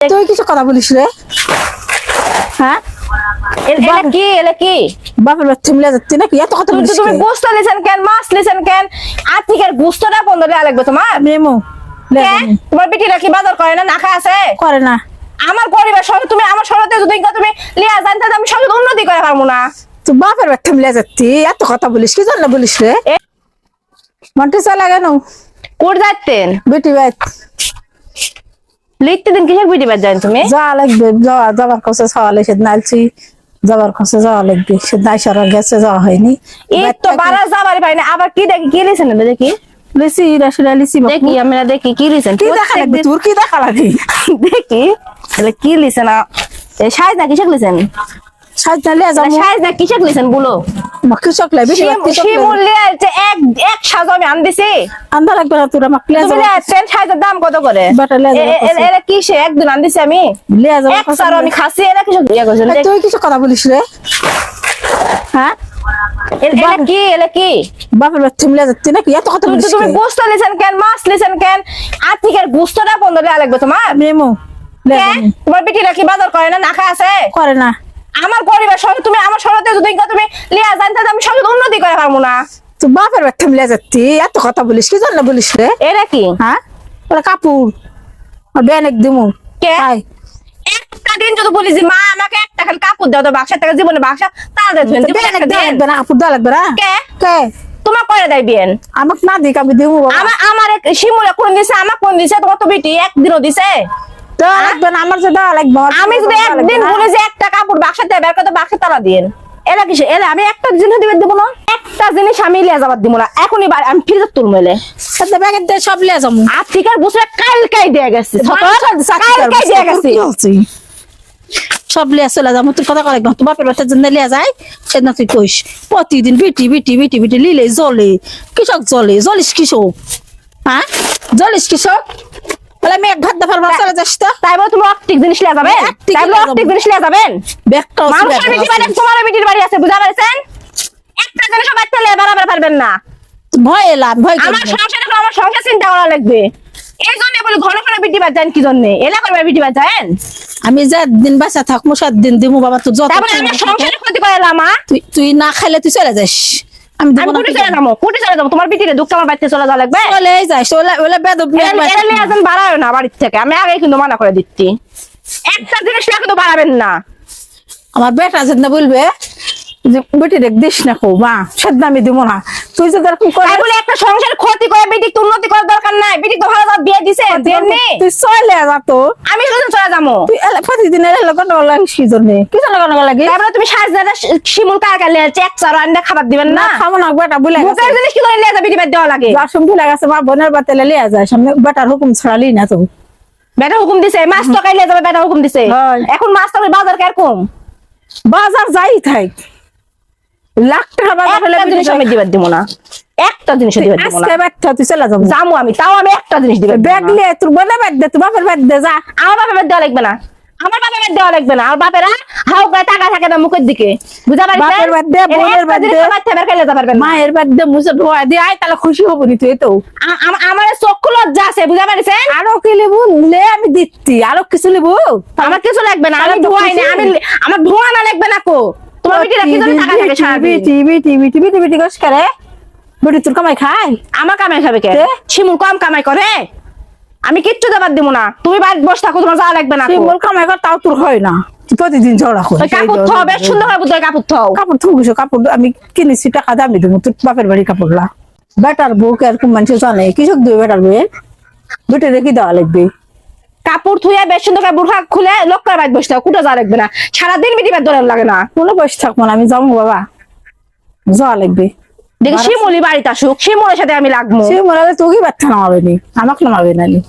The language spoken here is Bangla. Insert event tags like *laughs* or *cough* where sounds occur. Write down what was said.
তুই কিছু কথা বলিস রে? হ্যাঁ? এ- কি? এটা কি? বাপের বাচ্চা মিলে যাচ্ছি নাকি? এত কথা বলিস তুমি গোস্ত লিছেন কেন? মাছ লিছেন কেন? আর্থিকের গোস্তটা বন্ধ দেওয়া লাগবে তোমার। মেমো তোমার বেটিরা কি বাজার করে না? নাখা আছে? করে না। আমার পরিবার তুমি আমার সরতে যদি তুমি লিয়া জানতে আমি সব উন্নতি করে পারব না। তুই বাপের বাচ্চা মিলে যাচ্ছি। এত কথা বলিস কি? জন্য বলিস রে? মন্টি চালা কেন? কোট যাইতেন? বেটি বাইক লিখতে দিন কিসের বিটি বাজ জানেন তুমি? যাওয়া লাগবে যাওয়া যাবার কাছে যাওয়া লাগবে সেদিন আলছি যাবার কাছে যাওয়া লাগবে সেদিন আইসার গেছে যাওয়া হয়নি। এই তো বারা যাবারই পাই না আবার কি দেখি কি লিছেন দেখি? লিসি রাশিরা লিসি দেখি আমরা দেখি কি লিছেন কি দেখা লাগবে? তোর কি দেখা লাগে *laughs* দেখি তাহলে কি লিছেন সাইজ না কিসের লিছেন সাজনা লিয়া যাব। সাইজ না কিসের লিছেন বলো। কৃষক লাগবে শিমুলিয়া যে এক এক সাজো আমি আন দিছি আন্দা লাগবে না তোর আমাকে লিয়া তুমি যাব ট্রেন দাম কত করে? বাটা লিয়া যাব এ- এ- একদিন আন দিছি আমি? লিয়া এক সারো আমি খাসি এরা কিছু ইয়া করছেন এই তুই কিছু কথা বলিস রে। হ্যাঁ? এরা কি এরা কি? বাপের বাচ্চা মিলে যাচ্ছি নাকি এত কথা তুমি বলিস তুমি গোস্ত লিছেন কেন মাছ লিছেন কেন? আর্থিকের গোস্তটা বন্ধ দেওয়া লাগবে তোমার? মেমো। তোমার বেটিরা কি বাজার করে না নাখা আছে? করে না। আমার পরিবার সঙ্গে তুমি আমার সরতে যদি তুমি লিয়া জানতে আমি সব উন্নতি করে পারব না। তুই বাপের বাচ্চা মিলে যাচ্ছি এত কথা বলিস কি জন্য বলিস রে? এরা কি? হ্যাঁ? ওরা কাপড় বেনেক দিমু। কে? একটা দিন যদি বলি যে মা আমাকে একটা খালি কাপড় দাও তো বাক্সা থেকে জীবনে বাক্সা একটা দেওয়া না কাপড় দেওয়া লাগবে না কে? কে? তোমার করে দেয় বিয়েন। আমাকে না দিক আমি দিমু বাবা। আমার আমার এক শিমুলে কোন দিছে আমার কোন দিছে তোমার তো বেটি একদিনও দিছে। আমার যে দেওয়া লাগবে আমার আমি যদি একদিন না। যে একটা কাপড় বাক্সা বের করতে বাক্সা তারা দিন এলা কিসে? এলা আমি একটা জিনিস দিবে দেবো না। একটা জিনিস আমি লিয়ে যাবার দিব না। এখনই আমি ফ্রিজে তুলবো এলে সাথে ব্যাগের দিয়ে সব লিয়ে যাব। আর্থিকার বছরে কালকাই দিয়ে গেছে কালকাই দিয়ে গেছে। সব লিয়া চলে যাব তুই কথা জন্য লিয়া যায় সেদিন তুই কইস প্রতিদিন বিটি বিটি বিটি বিটি লিলে জলে কৃষক জলে জলিস কৃষক। হ্যাঁ? জলিস কৃষক? বলে আমি এক ভাত চলে যাস তো। তাই বলে তুমি অপটিক জিনিস লিয়ে যাবেন তাই বলে অপটিক জিনিস লিয়ে যাবেন? ব্যাগটা মানুষের বাড়ি তোমার বেটির বাড়ি আছে বুঝা পারছেন একটা জিনিস বাড়াবার পারবেন না। ভয় এলাম ভয় আমার। সংসারে আমার সংসার চিন্তা করা লাগবে। এই জন্য বলে ঘন ঘন বিটি বাদ যান কি জন্য? এলা করবে বিটি বাদ যান? আমি যে দিন বাসা থাকব সাত দিন দিমু বাবা তোর যত সংসারে ক্ষতি করে মা তুই তুই না খাইলে তুই চলে যাস। আমি আমি না চলে যাব? কুটি চলে যাব? তোমার দুঃখ আমার বাড়িতে চলে যাওয়া লাগবে? ওলে বেদব নিয়ে আসেন না বাড়ির থেকে। আমি আগে কিন্তু মানা করে দিচ্ছি। একটা জিনিস কিন্তু বাড়াবেন না। আমার বেটা যেদিন বলবে যে বেটি দেখ দিস না কো মা সেদিন আমি দিব না। তুই যদি এরকম করে বলে একটা সংসার ক্ষতি করে বেটি উন্নতি করার দরকার নাই। বেটি তো ভালো বিয়ে দিছে দেননি? তুই চলে যা তো। আমি শুধু চলে তুই প্রতিদিন লগন লাগিস কি লাগে তারপরে তুমি সাজদাটা শিমুল চেক চারো আন্ডা খাবার দিবেন না? খাব না বেটা বলে গেছে। বুকের জিনিস কি করে যাবে বেটি দেওয়া লাগে। সঙ্গে ভুলে গেছে মা বোনের বাতে লিয়ে যায়। সামনে বেটার হুকুম ছড়ালি না তো। বেটা হুকুম দিছে মাছ তো কাইলে যাবে বেটা হুকুম দিছে। এখন মাছ তো বাজার কীরকম? বাজার যাই থাক। লাখ টাকা বাজার জিনিস আমি দিবার দিব না। একটা জিনিস দিবার দিব না। আজকে বাচ্চা তুই চলে যাব। যাব আমি তাও আমি একটা জিনিস দিব ব্যাগ তোর বোনের বাদ দে তোর বাপের বাদ দে যা। আমার বাপের বাদ দেওয়া লাগবে না। আমার বাপের বাদ দেওয়া লাগবে না। আর বাপেরা হাউ করে টাকা থাকে না মুখের দিকে। বুঝা পারছেন? বাপের বাদ দে, বোনের বাদ দে। বাচ্চা বের খাইলে যাবে না। মায়ের দে তাহলে খুশি হব নি তুই তো। আমার চক্ষু লজ্জা আছে বুঝা পারছেন? আরও কি লিবু? লে আমি দিচ্ছি। আরও কিছু লিবু? আমার কিছু লাগবে না আমি তাহলে তো ধোয়াই না আমি আমার ধোয়া না লাগবে না কো। তোমার বেটিরা কি জন্য টাকা থাকে সারাদিন? TV TV TV TV TV কস করে? বেটি তোর কামাই খায়? আমার কামাই খাবে কে? কে? শিমুল কম কামাই করে। আমি কিচ্ছু দেবার দিব না। তুমি বাড়িতে বসে থাকো তোমার যাওয়া লাগবে না। কামাই কর তাও তোর হয় না। প্রতিদিন ঝগড়া কর ওই কাপড় থাও বেশ সুন্দর কাপড় থাও। কাপড় কাপড় আমি কিনেছি টাকা দামি দেবো। তোর বাপের বাড়ি কাপড়লা বেটার বউ এরকম মানুষ জানে? কৃষক দেবে বেটার বউ বেটে রেখে দেওয়া লাগবে? কাপড় থুয়া বেশ সুন্দর বুড়া খুলে লোক করে বসতে বসে থাকো কুটো যাওয়া লাগবে না। সারাদিন মিটি বাদ দরকার লাগে না। কোনো বসে থাকব না? আমি যাব বাবা। যাওয়া লাগবে। দেখি শিমুলি বাড়িতে আসুক। শিমুলের সাথে আমি লাগবো। হয় তোকে ব্যথা নামাবে নি। আমাকে নামাবে নি।